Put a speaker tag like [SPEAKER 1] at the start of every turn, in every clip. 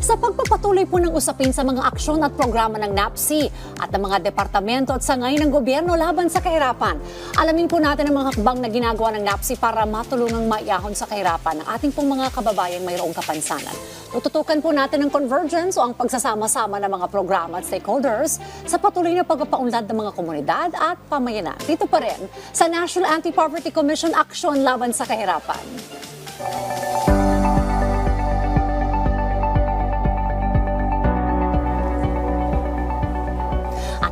[SPEAKER 1] sa pagpapatuloy po ng usapin sa mga aksyon at programa ng NAPSI at ng mga departamento at sangay ng gobyerno laban sa kahirapan. Alamin po natin ang mga hakbang na ginagawa ng NAPSI para matulungang maiyahon sa kahirapan ng ating pong mga kababayang mayroong kapansanan. Tututukan po natin ang convergence o ang pagsasama-sama ng mga programa at stakeholders sa patuloy na pagpapaunlad ng mga komunidad at pamayanan. Dito pa rin sa National Anti-Poverty Commission Aksyon Laban sa Kahirapan.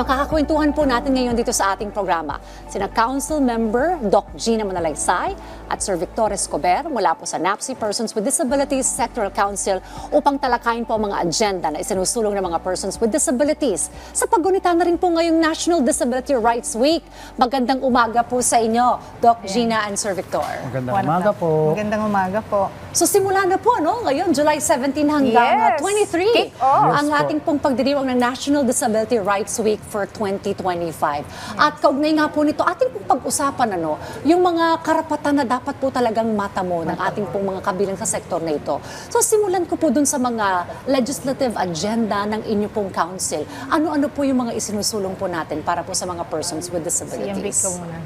[SPEAKER 1] Makakakwentuhan po natin ngayon dito sa ating programa. Sina Council Member Doc Gina Manalaysay at Sir Victor Escobar mula po sa NAPSI Persons with Disabilities Sectoral Council upang talakayin po ang mga agenda na isinusulong ng mga persons with disabilities. Sa paggunita na rin po ngayong National Disability Rights Week. Magandang umaga po sa inyo, Doc Gina and Sir Victor.
[SPEAKER 2] Magandang
[SPEAKER 3] One
[SPEAKER 2] umaga po.
[SPEAKER 3] Magandang umaga po.
[SPEAKER 1] So simula na po, no? Ngayon, July 17 hanggang uh,
[SPEAKER 3] Yes.
[SPEAKER 1] 23.
[SPEAKER 3] Kick off.
[SPEAKER 1] Ang
[SPEAKER 2] Yes
[SPEAKER 1] ating pong pagdiriwang ng National Disability Rights Week for 2025. At kaugnay nga po nito, ating pong pag-usapan, ano, yung mga karapatan na dapat po talagang matamo ng ating pong mga kabilang sa sektor na ito. So simulan ko po dun sa mga legislative agenda ng inyo pong council. Ano-ano po yung mga isinusulong po natin para po sa mga persons with disabilities?
[SPEAKER 3] ka muna.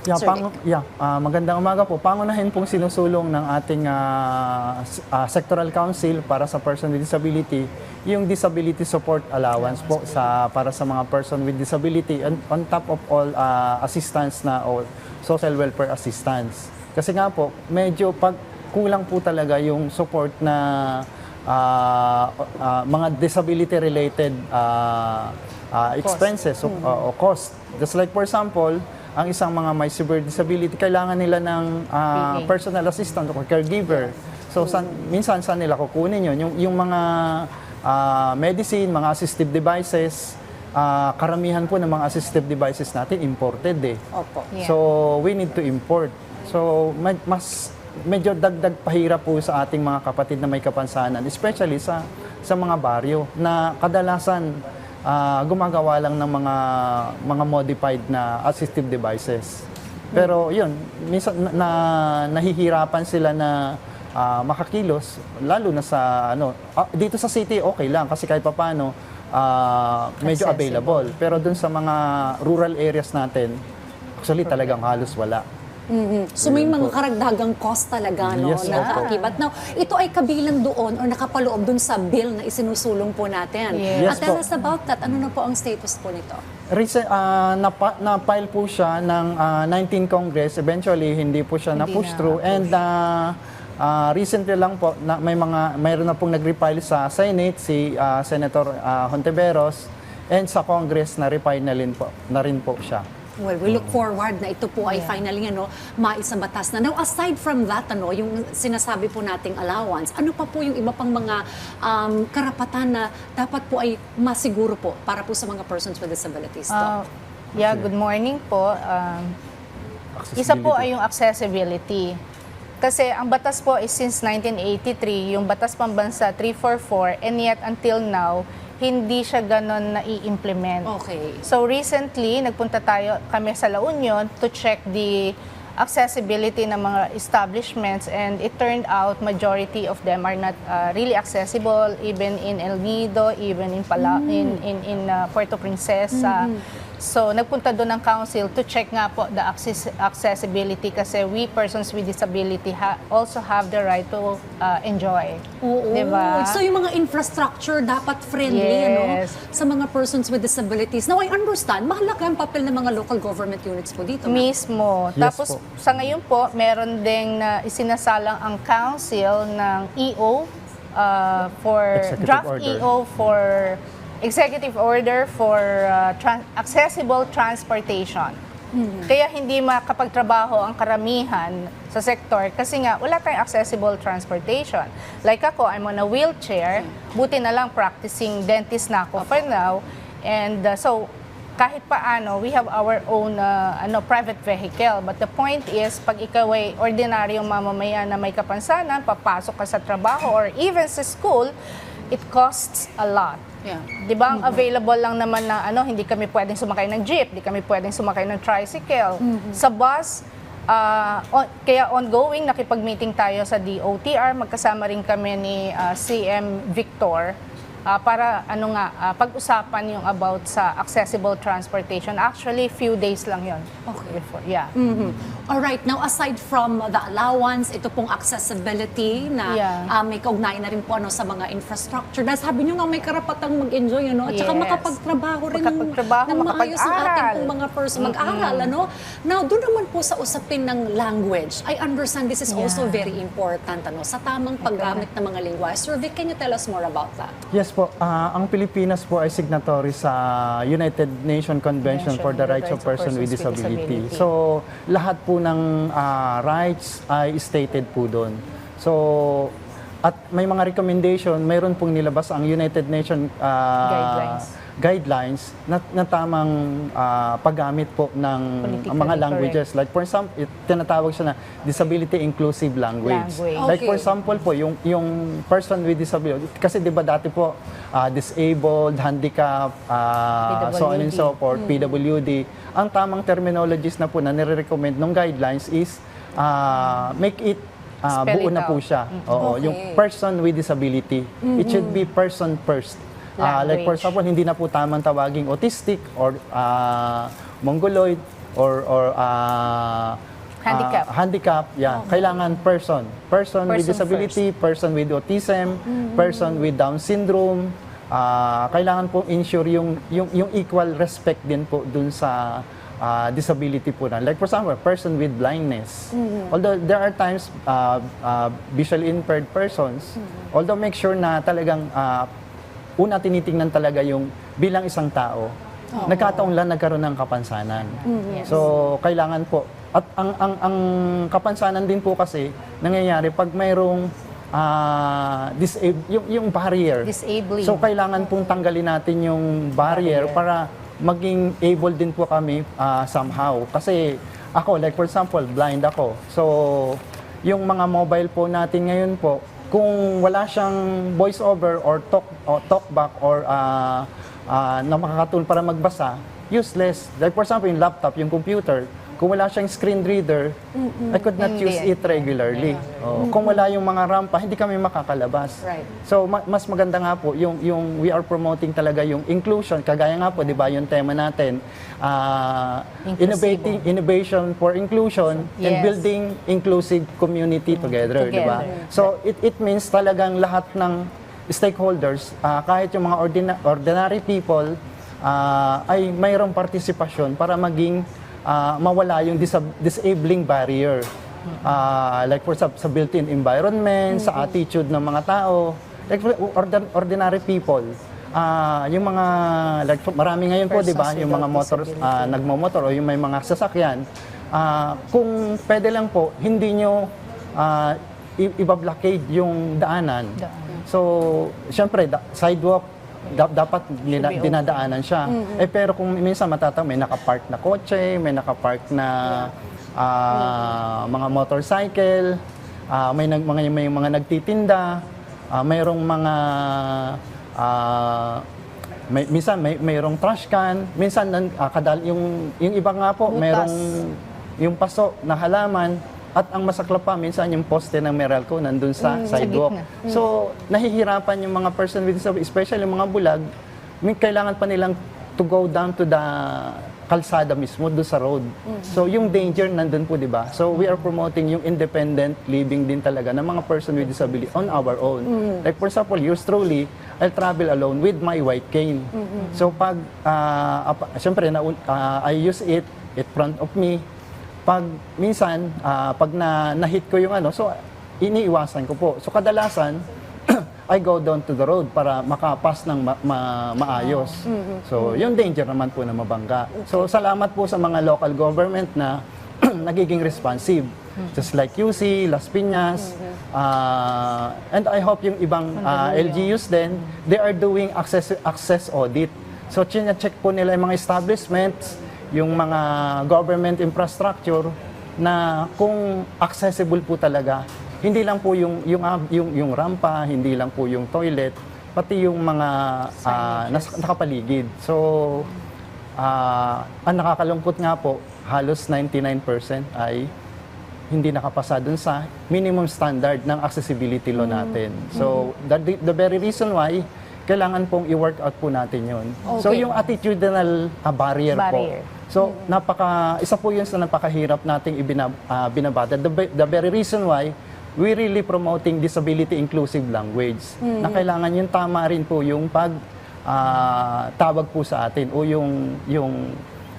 [SPEAKER 2] Yeah,
[SPEAKER 1] Sir
[SPEAKER 2] pang, yeah, ah, magandang umaga po. Pangunahin pong sinusulong ng ating s- ah, sectoral council para sa person with disability yung disability support allowance po sa para sa mga person with disability and on top of all ah, assistance na o social welfare assistance. Kasi nga po, medyo pag kulang po talaga yung support na ah, ah, mga disability related ah, ah, expenses o, o cost. Just like for example, ang isang mga may severe disability, kailangan nila ng
[SPEAKER 3] PA.
[SPEAKER 2] personal assistant o caregiver. So, san, minsan saan nila kukunin yun? Yung, yung mga ah, medicine, mga assistive devices, ah, karamihan po ng mga assistive devices natin imported eh.
[SPEAKER 1] Opo.
[SPEAKER 3] Yeah.
[SPEAKER 2] So, we need to import. So, med- mas medyo dagdag pahirap po sa ating mga kapatid na may kapansanan, especially sa sa mga baryo na kadalasan ah, gumagawa lang ng mga mga modified na assistive devices. Pero 'yun, minsan na, na- nahihirapan sila na ah, makakilos lalo na sa ano ah, dito sa city okay lang kasi kahit papaano ah, medyo
[SPEAKER 3] Accessible.
[SPEAKER 2] available. Pero dun sa mga rural areas natin, actually talagang halos wala.
[SPEAKER 1] Mhm. So may mga karagdagang cost talaga no,
[SPEAKER 2] Yes,
[SPEAKER 1] na
[SPEAKER 2] opo.
[SPEAKER 1] kaakibat. Now, ito ay kabilang doon or nakapaloob doon sa bill na isinusulong po natin.
[SPEAKER 3] Yes.
[SPEAKER 1] At tell
[SPEAKER 2] po.
[SPEAKER 1] us about that. Ano na po ang status po nito?
[SPEAKER 2] Recent, ah, napa, na-file po siya ng ah, 19 Congress. Eventually, hindi po siya
[SPEAKER 3] Hindi
[SPEAKER 2] na-push
[SPEAKER 3] na
[SPEAKER 2] through. And ah, ah, recently lang po, na, may mga, mayroon na pong nag-refile sa Senate, si ah, Senator ah, Hontiveros. And sa Congress, na-refile na rin po, na rin po siya.
[SPEAKER 1] Well, we look forward na ito po ay finally ano, maisabatas na. Now, aside from that, ano, yung sinasabi po nating allowance, ano pa po yung iba pang mga um, karapatan na dapat po ay masiguro po para po sa mga persons with disabilities?
[SPEAKER 3] Ah, yeah, good morning po. Um, isa po ay yung accessibility. Kasi ang batas po is since 1983, yung batas pambansa 344, and yet until now, hindi siya ganon na i-implement.
[SPEAKER 1] okay.
[SPEAKER 3] So recently, nagpunta tayo kami sa La Union to check the accessibility ng mga establishments and it turned out majority of them are not uh, really accessible even in El Nido, even in Pala in in in uh, Puerto Princesa. So nagpunta doon ng council to check nga po the access accessibility kasi we persons with disability ha- also have the right to uh, enjoy.
[SPEAKER 1] Oo.
[SPEAKER 3] Diba?
[SPEAKER 1] So yung mga infrastructure dapat friendly ano,
[SPEAKER 3] Yes.
[SPEAKER 1] sa mga persons with disabilities. Now I understand, mahalaga ang papel ng mga local government units po dito.
[SPEAKER 3] Mismo.
[SPEAKER 2] Yes
[SPEAKER 3] Tapos
[SPEAKER 2] po.
[SPEAKER 3] sa ngayon po, meron ding na isinasalang ang council ng EO uh, for
[SPEAKER 2] Executive
[SPEAKER 3] draft
[SPEAKER 2] order.
[SPEAKER 3] EO for executive order for uh, tran- accessible transportation. Kaya hindi makapagtrabaho ang karamihan sa sektor kasi nga wala tayong accessible transportation. Like ako, I'm on a wheelchair, buti na lang practicing dentist na ako for now. And uh, so, kahit paano, we have our own uh, ano private vehicle. But the point is, pag ikaw ay ordinaryong mamamayan na may kapansanan, papasok ka sa trabaho or even sa school, it costs a lot.
[SPEAKER 1] Yeah.
[SPEAKER 3] 'Di ba? Ang available lang naman na ano, hindi kami pwedeng sumakay ng jeep, hindi kami pwedeng sumakay ng tricycle. Sa bus, Ah, on- kaya ongoing, nakipag-meeting tayo sa DOTR. Magkasama rin kami ni ah, CM Victor ah, para ano nga, ah, pag-usapan yung about sa accessible transportation. Actually, few days lang yon.
[SPEAKER 1] Okay.
[SPEAKER 3] Before, yeah.
[SPEAKER 1] Mhm. Alright, now aside from the allowance, ito pong accessibility na
[SPEAKER 3] Yeah.
[SPEAKER 1] ah, may kaugnayan na rin po ano, sa mga infrastructure. Dahil sabi nyo nga may karapatang mag-enjoy, ano? At saka
[SPEAKER 3] Yes.
[SPEAKER 1] makapagtrabaho rin
[SPEAKER 3] Makapagtrabaho,
[SPEAKER 1] ng maayos ang ating pong mga person mag-aral, ano? Now, doon naman po sa usapin ng language, I understand this is also
[SPEAKER 3] Yeah.
[SPEAKER 1] very important, ano? Sa tamang paggamit ng mga lingwa. Sir Vic, can you tell us more about that?
[SPEAKER 2] Yes po, ah, ang Pilipinas po ay signatory sa United Nations Convention for the Rights of Persons with Disability. So, lahat po ng ah, rights ay stated po doon. So, at may mga recommendation, mayroon pong nilabas ang United Nations ah,
[SPEAKER 3] Guidelines.
[SPEAKER 2] Guidelines na, na tamang ah, paggamit po ng
[SPEAKER 3] Politically
[SPEAKER 2] mga languages. Like for example, it, tinatawag siya na disability inclusive language.
[SPEAKER 3] Language.
[SPEAKER 2] Like for
[SPEAKER 1] Okay.
[SPEAKER 2] example po, yung, yung person with disability, kasi di ba dati po, ah, disabled, handicap, ah, so on and so forth, PWD. Ang tamang terminologies na po na nire-recommend ng guidelines is ah, make it
[SPEAKER 3] Spell
[SPEAKER 2] buo na po siya. Oo,
[SPEAKER 1] Okay.
[SPEAKER 2] yung person with disability. It should be person first. Ah, like for example, hindi na po tamang tawaging autistic or ah, mongoloid or or ah,
[SPEAKER 3] Handicap.
[SPEAKER 2] ah, handicap, yeah. Kailangan person. Person, with
[SPEAKER 3] Person
[SPEAKER 2] disability, person with autism, person with Down syndrome. Ah, kailangan po ensure yung, yung, yung equal respect din po dun sa ah, disability po na. Like for example, person with blindness. Although there are times ah, ah, visually impaired persons, although make sure na talagang ah, una tinitingnan talaga yung bilang isang tao. Nagkataon lang nagkaroon ng kapansanan.
[SPEAKER 3] Yes.
[SPEAKER 2] So, kailangan po. At ang, ang, ang kapansanan din po kasi, nangyayari pag mayroong ah, disab- yung, yung barrier.
[SPEAKER 3] Disabling.
[SPEAKER 2] So, kailangan pong tanggalin natin yung barrier,
[SPEAKER 3] Barrier.
[SPEAKER 2] para maging able din po kami ah, somehow. Kasi ako, like for example, blind ako. So, yung mga mobile po natin ngayon po, kung wala siyang voice over or talk or talkback or ah, ah, na makakatulong para magbasa, useless. Like for example, yung laptop, yung computer, kung wala siyang screen reader, I could not
[SPEAKER 3] Hindi.
[SPEAKER 2] use it regularly. Oo. Kung wala yung mga rampa, hindi kami makakalabas.
[SPEAKER 1] Right.
[SPEAKER 2] So ma- mas maganda nga po yung yung we are promoting talaga yung inclusion kagaya nga po 'di ba yung tema natin ah,
[SPEAKER 3] Inclusive.
[SPEAKER 2] innovating innovation for inclusion and
[SPEAKER 3] Yes.
[SPEAKER 2] building inclusive community together, 'di ba? So it it means talagang lahat ng stakeholders ah, kahit yung mga ordina- ordinary people ah, ay mayroong partisipasyon para maging ah, mawala yung disab- disabling barrier. Ah, like for sa, sa built-in environment, sa attitude ng mga tao, like for ordi- ordinary people. Ah, yung mga like marami ngayon po, 'di ba, yung mga motor ah, nagmo-motor o yung may mga sasakyan. ah, kung pwede lang po, hindi nyo ah, i- iba-blockade yung daanan.
[SPEAKER 3] Daan.
[SPEAKER 2] So, syempre, da- sidewalk, da- dapat
[SPEAKER 3] Should be
[SPEAKER 2] dinadaanan siya. Eh, pero kung minsan matataw, may nakapark na kotse, may nakapark na ah, mga motorcycle, ah, may, nag, mga, may mga nagtitinda, ah, mayroong mga ah, may, minsan may mayroong trash can, minsan ah, kadal yung yung iba nga po,
[SPEAKER 3] Butas.
[SPEAKER 2] mayroong yung paso na halaman at ang masaklap pa minsan yung poste ng Meralco nandun sa
[SPEAKER 3] Mm, sa
[SPEAKER 2] sidewalk.
[SPEAKER 3] gitna.
[SPEAKER 2] So nahihirapan yung mga person with disability, especially yung mga bulag, may kailangan pa nilang to go down to the kalsada mismo doon sa road. So yung danger nandun po, 'di ba? So we are promoting yung independent living din talaga ng mga person with disability on our own. Like for example, yours truly, I'll travel alone with my white cane. So pag ah, apa- syempre na ah, I use it in front of me. Pag minsan ah, pag na na-hit ko yung ano, so iniiwasan ko po. So kadalasan I go down to the road para makapas ng ma- ma- maayos. So, yung danger naman po na mabangga. So, salamat po sa mga local government na nagiging responsive. Just like UC, Las Piñas, ah, and I hope yung ibang ah, LGUs din, they are doing access, access audit. So, check po nila yung mga establishments, yung mga government infrastructure, na kung accessible po talaga hindi lang po yung yung ah, yung, yung rampa, hindi lang po yung toilet, pati yung mga ah, nas, nakapaligid. So ah, ang nakakalungkot nga po, halos 99% ay hindi nakapasa dun sa minimum standard ng accessibility law natin. So, that the, the very reason why kailangan pong i-work out po natin yun. So,
[SPEAKER 1] Okay.
[SPEAKER 2] yung attitudinal ah, barrier,
[SPEAKER 3] Barrier.
[SPEAKER 2] po. So, napaka, isa po yun sa napakahirap nating ibina, ah, binabata. The, the very reason why we really promoting disability inclusive language. Na kailangan yung tama rin po yung pag ah, tawag po sa atin o yung yung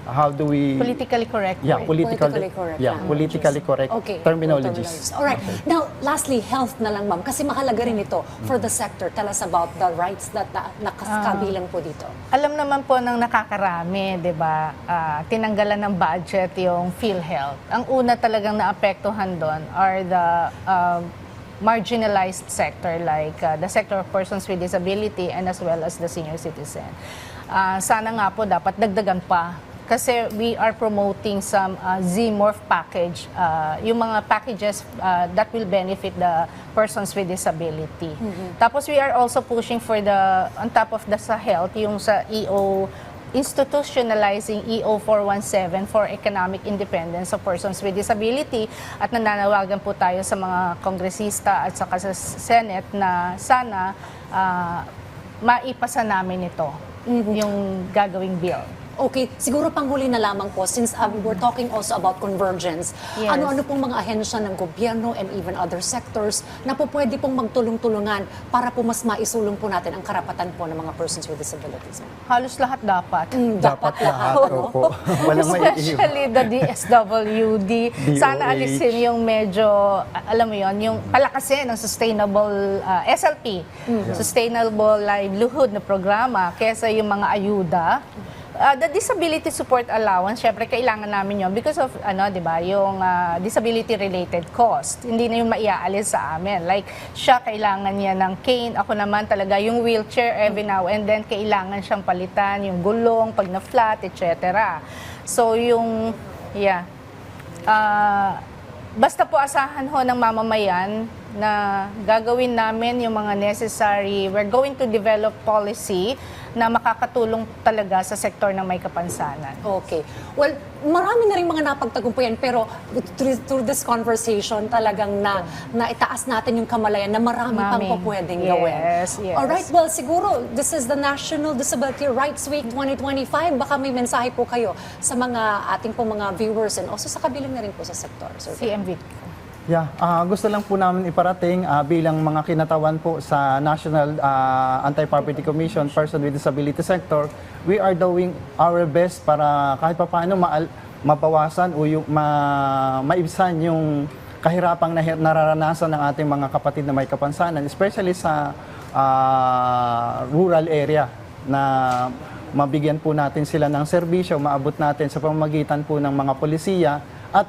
[SPEAKER 2] how do we
[SPEAKER 3] Politically correct
[SPEAKER 2] yeah political
[SPEAKER 1] Politically correct
[SPEAKER 2] yeah
[SPEAKER 1] languages.
[SPEAKER 2] politically correct
[SPEAKER 1] Okay.
[SPEAKER 2] terminologies.
[SPEAKER 1] Alright. Now, lastly, health na lang, ma'am. Kasi mahalaga rin ito for the sector. Tell us about the rights that na, nakaskabilang po dito.
[SPEAKER 3] Alam naman po ng nakakarami, 'di ba? ah, tinanggalan ng budget yung PhilHealth. Ang una talagang naapektuhan doon are the ah, marginalized sector like ah, the sector of persons with disability and as well as the senior citizen. Ah, sana nga po dapat dagdagan pa kasi we are promoting some uh, Z-Morph package, uh, yung mga packages uh, that will benefit the persons with disability. Tapos we are also pushing for the, on top of the sa health, yung sa EO, institutionalizing EO 417 for economic independence of persons with disability at nananawagan po tayo sa mga kongresista at saka sa Senate na sana uh, maipasa namin ito, yung gagawing bill.
[SPEAKER 1] Okay, siguro panghuli na lamang po, since um, we're talking also about convergence,
[SPEAKER 3] Yes.
[SPEAKER 1] ano-ano pong mga ahensya ng gobyerno and even other sectors na po pwede pong magtulong-tulungan para po mas maisulong po natin ang karapatan po ng mga persons with disabilities?
[SPEAKER 3] Halos lahat dapat.
[SPEAKER 1] Mm, dapat, lahat.
[SPEAKER 2] Opo. Walang maiiwan.
[SPEAKER 3] Especially the DSWD. Sana
[SPEAKER 2] DOH.
[SPEAKER 3] alisin yung medyo, a- alam mo yon yung palakasin ng sustainable uh, SLP, Sustainable Livelihood na programa, kesa yung mga ayuda. Uh, the disability support allowance, syempre kailangan namin yon because of ano, 'di ba, yung uh, disability related cost. Hindi na yung maiaalis sa amin. Like siya kailangan niya ng cane, ako naman talaga yung wheelchair every now and then kailangan siyang palitan, yung gulong pag na flat, etc. So yung yeah. Ah, basta po asahan ho ng mamamayan na gagawin namin yung mga necessary. We're going to develop policy na makakatulong talaga sa sektor ng may kapansanan.
[SPEAKER 1] Okay. Well, marami na rin mga napagtagumpayan pero through, through this conversation talagang na, na itaas natin yung kamalayan na marami pang
[SPEAKER 3] Mami.
[SPEAKER 1] po pwedeng
[SPEAKER 3] Yes,
[SPEAKER 1] gawin.
[SPEAKER 3] yes.
[SPEAKER 1] Alright, well siguro this is the National Disability Rights Week 2025. Baka may mensahe po kayo sa mga ating po mga viewers and also sa kabilang na rin po sa sektor. Sir.
[SPEAKER 3] CMV.
[SPEAKER 2] Yeah, ah, gusto lang po namin iparating ah, bilang mga kinatawan po sa National ah, Anti-Poverty Commission Person with Disability Sector, we are doing our best para kahit papaano maal, mabawasan o yung ma, maibsan yung kahirapang nahir- nararanasan ng ating mga kapatid na may kapansanan, especially sa ah, rural area na mabigyan po natin sila ng serbisyo, maabot natin sa pamamagitan po ng mga polisiya at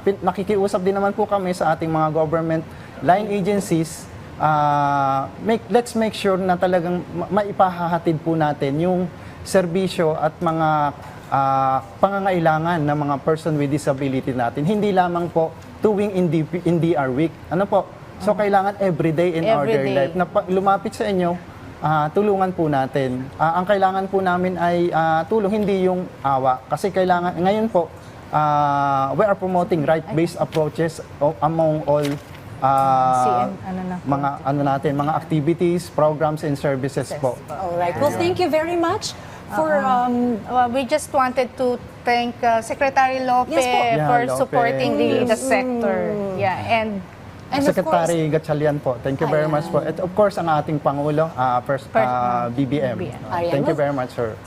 [SPEAKER 2] pin- nakikiusap din naman po kami sa ating mga government line agencies. ah, make, let's make sure na talagang ma- maipahahatid po natin yung serbisyo at mga ah, pangangailangan ng mga person with disability natin. Hindi lamang po tuwing in, DP, in DR week. Ano po? So kailangan everyday in our daily
[SPEAKER 3] Everyday.
[SPEAKER 2] life na lumapit sa inyo, ah, tulungan po natin. Ah, ang kailangan po namin ay ah, tulong, hindi yung awa. Kasi kailangan, ngayon po, ah, we are promoting right-based approaches among all
[SPEAKER 3] CM, ano na?
[SPEAKER 2] mga ano natin, mga activities, programs and services po.
[SPEAKER 1] Alright. Well, thank you very much for um,
[SPEAKER 3] Well, we just wanted to thank uh, Secretary Lope
[SPEAKER 1] Yes po.
[SPEAKER 2] Yeah,
[SPEAKER 3] for
[SPEAKER 2] Lope.
[SPEAKER 3] supporting the, the sector. Yeah, and
[SPEAKER 1] and of course,
[SPEAKER 2] Secretary Gatchalian po. Thank you very
[SPEAKER 1] Ayan.
[SPEAKER 2] much po. At of course, ang ating Pangulo, ah, first, ah, BBM.
[SPEAKER 3] BBM.
[SPEAKER 1] Ayan.
[SPEAKER 2] Thank you
[SPEAKER 1] Well,
[SPEAKER 2] very much, sir.